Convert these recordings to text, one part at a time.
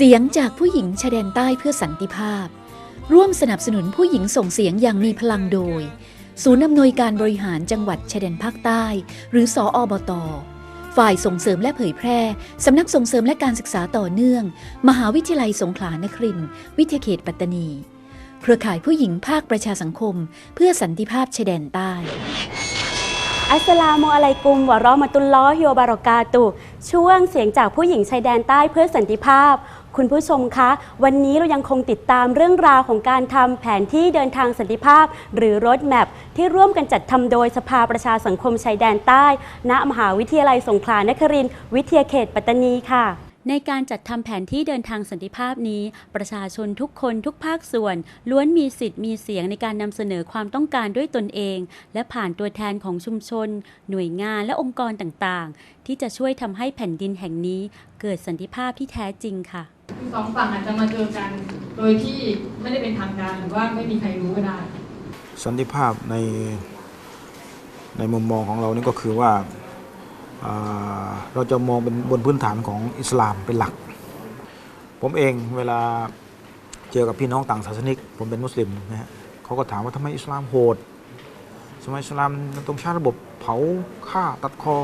เสียงจากผู้หญิงชายแดนใต้เพื่อสันติภาพ ร่วมสนับสนุนผู้หญิงส่งเสียงอย่างมีพลังโดย ศูนย์อำนวยการบริหารจังหวัดชายแดนภาคใต้ หรือสออบต ฝ่ายส่งเสริมและเผยแพร่ สำนักส่งเสริมและการศึกษาต่อเนื่อง มหาวิทยาลัยสงขลานครินทร์วิทยาเขตปัตตานี เครือข่ายผู้หญิงภาคประชาสังคม เพื่อสันติภาพชายแดนใต้ อัสสลามุอะลัยกุมวะรอมาตุลลอฮิวบารอกาตุ ช่วงเสียงจากผู้หญิงชายแดนใต้เพื่อสันติภาพ คุณผู้ชมคะ วันนี้เรายังคงติดตามเรื่องราวของการทำแผนที่เดินทางสันติภาพ หรือรถแมพที่ร่วมกันจัดทำโดยสภาประชาสังคมชายแดนใต้ ณ มหาวิทยาลัยสงขลานครินทร์วิทยาเขตปัตตานีค่ะ ในการจัดทำแผนที่เดินทางสันติภาพนี้ ประชาชนทุกคนทุกภาคส่วน ล้วนมีสิทธิ์มีเสียงในการนำเสนอความต้องการด้วยตนเอง และผ่านตัวแทนของชุมชน หน่วยงานและองค์กรต่างๆ ที่จะช่วยทำให้แผ่นดินแห่งนี้ เกิดสันติภาพที่แท้จริงค่ะสองฝั่งอาจจะมาเจอกันโดยที่ไม่ได้เป็นทางการหรือว่าไม่มีใครรู้ก็ได้ สันติภาพในในมุมมองของเรานี่ก็คือว่าอ่า เราจะมองเป็นบนพื้นฐานของอิสลามเป็นหลัก ผมเองเวลาเจอกับพี่น้องต่างศาสนิก ผมเป็นมุสลิมนะฮะเขาก็ถามว่าทำไมอิสลามโหดทำไมอิสลามต้องใช้ระบบเผาฆ่าตัดคอ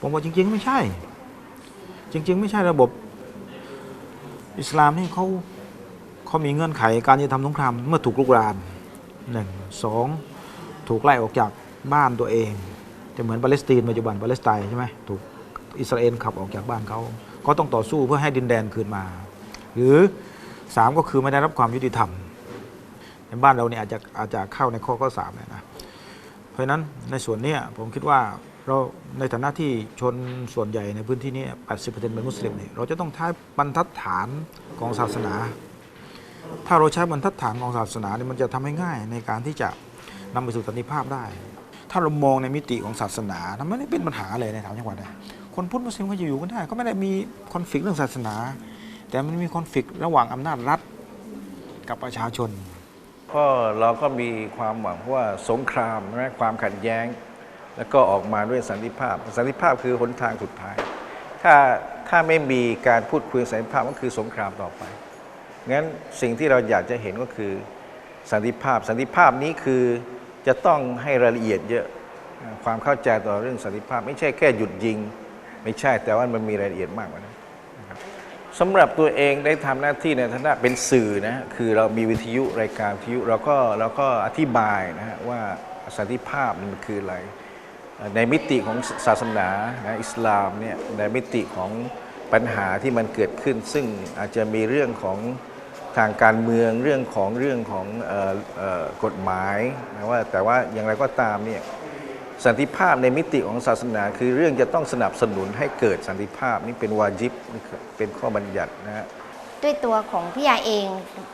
ผมว่าจริง ๆ ไม่ใช่ จริง ๆ ไม่ใช่ระบบ อิสลามนี่เขาเขามีเงื่อนไขการจะทำสงครามเมื่อถูกลุกรานหนึ่งสองถูกไล่ออกจากบ้านตัวเอง จะเหมือนปาเลสไตน์ปัจจุบันปาเลสไตน์ใช่ไหมถูกอิสราเอลขับออกจากบ้านเขาก็ต้องต่อสู้เพื่อให้ดินแดนคืนมา หรือสามก็คือไม่ได้รับความยุติธรรม ในบ้านเราเนี่ยอาจจะอาจจะเข้าในข้อข้อสามเนี่ยนะเพราะฉะนั้นในส่วนนี้ผมคิดว่าเราในฐานะที่ชนส่วนใหญ่ในพื้นที่นี้ 80%เป็นมุสลิมเนี่ยเราจะต้องใช้บรรทัดฐานของศาสนา ถ้าเราใช้บรรทัดฐานของศาสนาเนี่ยมันจะทำให้ง่ายในการที่จะนำไปสู่สันติภาพได้ ถ้าเรามองในมิติของศาสนามันไม่ได้เป็นปัญหาเลยในถามจังหวัดนะคนพุทธมุสลิมก็จะอยู่กันได้ก็ไม่ได้มีคอนฟ lict เรื่องศาสนา แต่มันมีคอนฟ lict ระหว่างอำนาจรัฐกับประชาชนก็เราก็มีความหวังว่าสงครามใช่ไหมความขัดแย้ง แล้วก็ออกมาด้วยสันติภาพ สันติภาพคือหนทางสุดท้าย ถ้าถ้าไม่มีการพูดคุยสันติภาพก็คือสงครามต่อไปงั้นสิ่งที่เราอยากจะเห็นก็คือสันติภาพ สันติภาพนี้คือ จะต้องให้รายละเอียดเยอะความเข้าใจต่อเรื่องสันติภาพ ไม่ใช่แค่หยุดยิง ไม่ใช่แต่ว่ามันมีรายละเอียดมากกว่านั้นสำหรับตัวเองได้ทำหน้าที่ในฐานะเป็นสื่อนะฮะคือเรามีวิทยุรายการวิทยุเราก็เราก็อธิบายนะฮะว่าสันติภาพมันคืออะไร ในมิติของศาสนานะอิสลามเนี่ยในมิติของปัญหาที่มันเกิดขึ้น ซึ่งอาจจะมีเรื่องของ ทางการเมืองเรื่องของเรื่องของออกฎหมายนะว่าแต่ว่าอย่างไรก็ตามเนี่ยสันติภาพในมิติของศาสนา คือเรื่องจะต้องสนับสนุนให้เกิดสันติภาพนี่เป็นวาจิบนี่คือเป็นข้อบัญญัตินะฮะด้วยตัวของพี่ยาเอง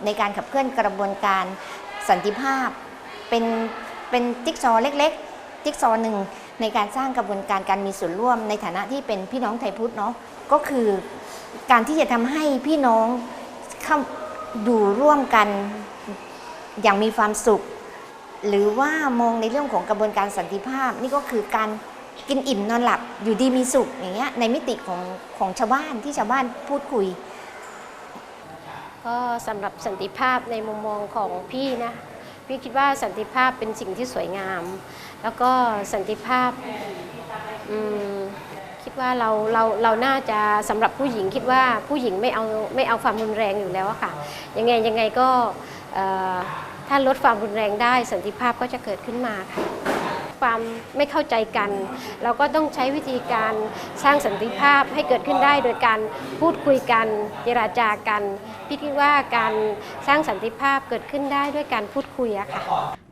ในการขับเคลื่อนกระบวนการสันติภาพ เป็นเป็นจิ๊กซอเล็ก ๆ จิ๊กซอหนึ่งในการสร้างกระบวนการการมีส่วนร่วมในฐานะที่เป็นพี่น้องไทยพุทธเนาะก็คือการที่จะทำให้พี่น้องเข้า อยู่ร่วมกันอย่างมีความสุข หรือว่ามองในเรื่องของกระบวนการสันติภาพ นี่ก็คือการกินอิ่มนอนหลับอยู่ดีมีสุขอย่างเงี้ยในมิติของของชาวบ้านที่ชาวบ้านพูดคุย ก็สำหรับสันติภาพในมุมมองของพี่นะพี่คิดว่าสันติภาพเป็นสิ่งที่สวยงาม แล้วก็สันติภาพอืม ว่าเราเราเราน่าจะสำหรับผู้หญิงคิดว่าผู้หญิงไม่เอาไม่เอาความรุนแรงอยู่แล้วอะค่ะยังไงยังไงก็ถ้าลดความรุนแรงได้สันติภาพก็จะเกิดขึ้นมาค่ะความไม่เข้าใจกัน เราก็ต้องใช้วิธีการสร้างสันติภาพให้เกิดขึ้นได้ โดยการพูดคุยกันเจราจากัน พี่คิดว่าการสร้างสันติภาพเกิดขึ้นได้ด้วยการพูดคุยอะค่ะ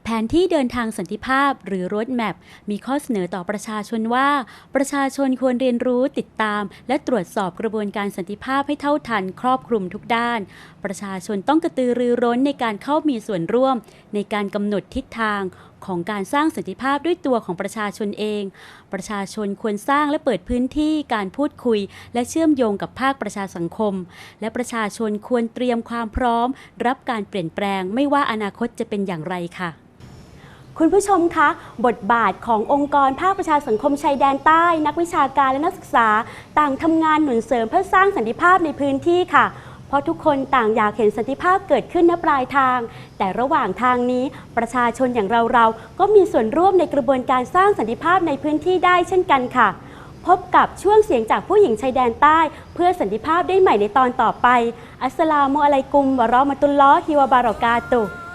แผนที่เดินทางสันติภาพหรือรถแมพมีข้อเสนอต่อประชาชนว่า ประชาชนควรเรียนรู้ติดตาม และตรวจสอบกระบวนการสันติภาพให้เท่าทันครอบคลุมทุกด้าน ประชาชนต้องกระตือรือร้นในการเข้ามีส่วนร่วม ในการกำหนดทิศทางของการสร้างสันติภาพด้วยตัวของประชาชนเอง ประชาชนควรสร้างและเปิดพื้นที่การพูดคุย และเชื่อมโยงกับภาคประชาสังคม และประชาชนควรเตรียมความพร้อม รับการเปลี่ยนแปลง ไม่ว่าอนาคตจะเป็นอย่างไรค่ะ คุณผู้ชมคะ บทบาทขององค์กรภาคประชาสังคมชายแดนใต้ นักวิชาการและนักศึกษา ต่างทำงานหนุนเสริมเพื่อสร้างสันติภาพในพื้นที่ค่ะ เพราะทุกคนต่างอยากเห็นสันติภาพเกิดขึ้นณปลายทาง แต่ระหว่างทางนี้ประชาชนอย่างเราๆก็มีส่วนร่วมในกระบวนการสร้างสันติภาพในพื้นที่ได้เช่นกันค่ะ พบกับช่วงเสียงจากผู้หญิงชายแดนใต้ เพื่อสันติภาพได้ใหม่ในตอนต่อไป อัสสลามุอะลัยกุมวะเราะมะตุลลอฮิวะบารอกาตุ